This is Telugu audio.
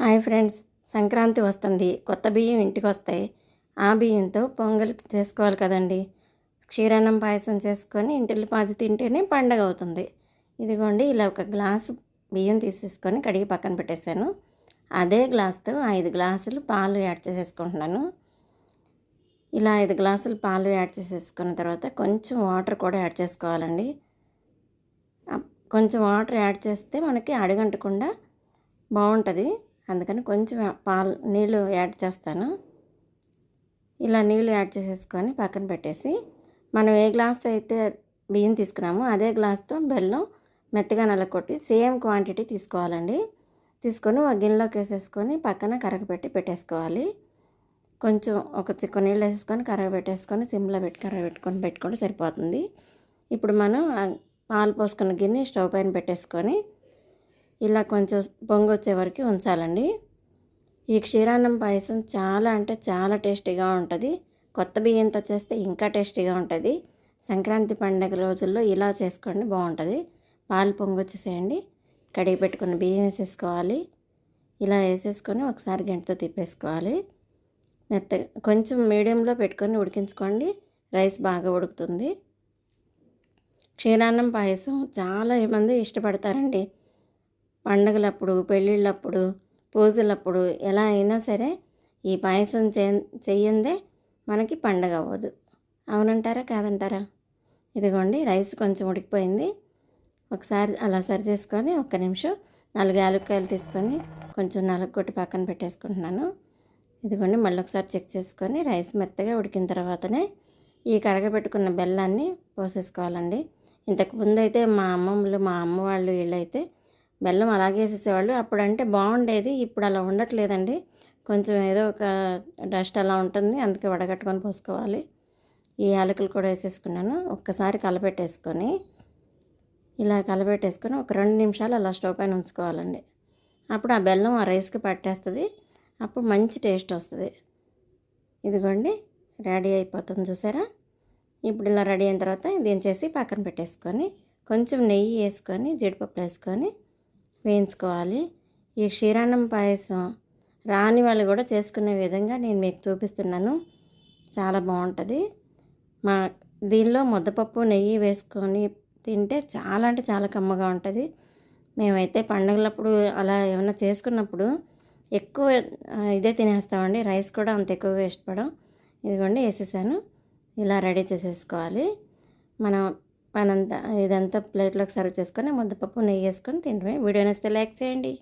హాయ్ ఫ్రెండ్స్ సంక్రాంతి వస్తుంది. కొత్త బియ్యం ఇంటికి వస్తాయి. ఆ బియ్యంతో పొంగల్ చేసుకోవాలి కదండి. క్షీరాన్నం పాయసం చేసుకొని ఇంటిలో పాది తింటేనే పండగ అవుతుంది. ఇదిగోండి ఇలా ఒక గ్లాసు బియ్యం తీసేసుకొని కడిగి పక్కన పెట్టేశాను. అదే గ్లాస్తో ఐదు గ్లాసులు పాలు యాడ్ చేసేసుకుంటున్నాను. ఇలా ఐదు గ్లాసులు పాలు యాడ్ చేసేసుకున్న తర్వాత కొంచెం వాటర్ కూడా యాడ్ చేసుకోవాలండి. కొంచెం వాటర్ యాడ్ చేస్తే మనకి అడుగంటకుండా బాగుంటుంది. అందుకని కొంచెం పాలు నీళ్ళు యాడ్ చేస్తాను. ఇలా నీళ్ళు యాడ్ చేసేసుకొని పక్కన పెట్టేసి మనం ఏ గ్లాస్ అయితే బియ్యం తీసుకున్నామో అదే గ్లాస్తో బెల్లం మెత్తగా నలకొట్టి సేమ్ క్వాంటిటీ తీసుకోవాలండి. తీసుకొని ఒక గిన్నెలోకి వేసేసుకొని పక్కన కరగపెట్టి పెట్టేసుకోవాలి. కొంచెం ఒక చిక్కు నీళ్ళు వేసుకొని కరగ పెట్టేసుకొని సిమ్లో పెట్టి కరగబెట్టుకొని పెట్టుకుంటే సరిపోతుంది. ఇప్పుడు మనం పాలు పోసుకున్న గిన్నె స్టవ్ పైన పెట్టేసుకొని ఇలా కొంచెం పొంగి వచ్చే వరకు ఉంచాలండి. ఈ క్షీరాన్నం పాయసం చాలా అంటే చాలా టేస్టీగా ఉంటుంది. కొత్త బియ్యంతో చేస్తే ఇంకా టేస్టీగా ఉంటుంది. సంక్రాంతి పండగ రోజుల్లో ఇలా చేసుకోండి బాగుంటుంది. పాలు పొంగొచ్చేసేయండి. కడిగి పెట్టుకున్న బియ్యం వేసేసుకోవాలి. ఇలా వేసేసుకొని ఒకసారి గంటతో తిప్పేసుకోవాలి. మెత్త కొంచెం మీడియంలో పెట్టుకొని ఉడికించుకోండి. రైస్ బాగా ఉడుకుతుంది. క్షీరాన్నం పాయసం చాలా మంది ఇష్టపడతారండి. పండగలప్పుడు పెళ్ళిళ్ళప్పుడు పూజలప్పుడు ఎలా అయినా సరే ఈ పాయసం చే చెయ్యందే మనకి పండగ అవ్వదు. అవునంటారా? కాదంటారా? ఇదిగోండి రైస్ కొంచెం ఉడికిపోయింది. ఒకసారి అలా సరి చేసుకొని ఒక్క నిమిషం నాలుగు యాలక్కాయలు తీసుకొని కొంచెం నలగొట్టి పక్కన పెట్టేసుకుంటున్నాను. ఇదిగోండి మళ్ళీ ఒకసారి చెక్ చేసుకొని రైస్ మెత్తగా ఉడికిన తర్వాతనే ఈ కరగబెట్టుకున్న బెల్లాన్ని పోసేసుకోవాలండి. ఇంతకు ముందు అయితే మా అమ్మమ్మలు మా అమ్మ వాళ్ళు వీళ్ళైతే బెల్లం అలాగే వేసేసేవాళ్ళు. అప్పుడంటే బాగుండేది ఇప్పుడు అలా ఉండట్లేదండి. కొంచెం ఏదో ఒక డస్ట్ అలా ఉంటుంది అందుకే వడగట్టుకొని పోసుకోవాలి. ఈ యాలకులు కూడా వేసేసుకున్నాను. ఒక్కసారి కలపెట్టేసుకొని ఇలా కలపెట్టేసుకొని ఒక రెండు నిమిషాలు అలా స్టవ్ పైన ఉంచుకోవాలండి. అప్పుడు ఆ బెల్లం ఆ రైస్కి పట్టేస్తుంది. అప్పుడు మంచి టేస్ట్ వస్తుంది. ఇదిగోండి రెడీ అయిపోతుంది చూసారా? ఇప్పుడు ఇలా రెడీ అయిన తర్వాత దీని చేసి పక్కన పెట్టేసుకొని కొంచెం నెయ్యి వేసుకొని జీడిపప్పు వేసుకొని వేయించుకోవాలి. ఈ క్షీరాన్నం పాయసం రాని వాళ్ళు కూడా చేసుకునే విధంగా నేను మీకు చూపిస్తున్నాను. చాలా బాగుంటుంది. మా దీనిలో ముద్దపప్పు నెయ్యి వేసుకొని తింటే చాలా అంటే చాలా కమ్మగా ఉంటుంది. మేమైతే పండుగలప్పుడు అలా ఏమైనా చేసుకున్నప్పుడు ఎక్కువ ఇదే తినేస్తామండి. రైస్ కూడా అంత ఎక్కువగా ఇష్టపడం. ఇదిగోండి వేసేసాను. ఇలా రెడీ చేసేసుకోవాలి. మనం పనంతా ఇదంతా ప్లేట్లోకి సర్వ్ చేసుకొని ముద్దపప్పు నెయ్యి వేసుకొని తింటమే వీడియో నచ్చితే లైక్ చేయండి.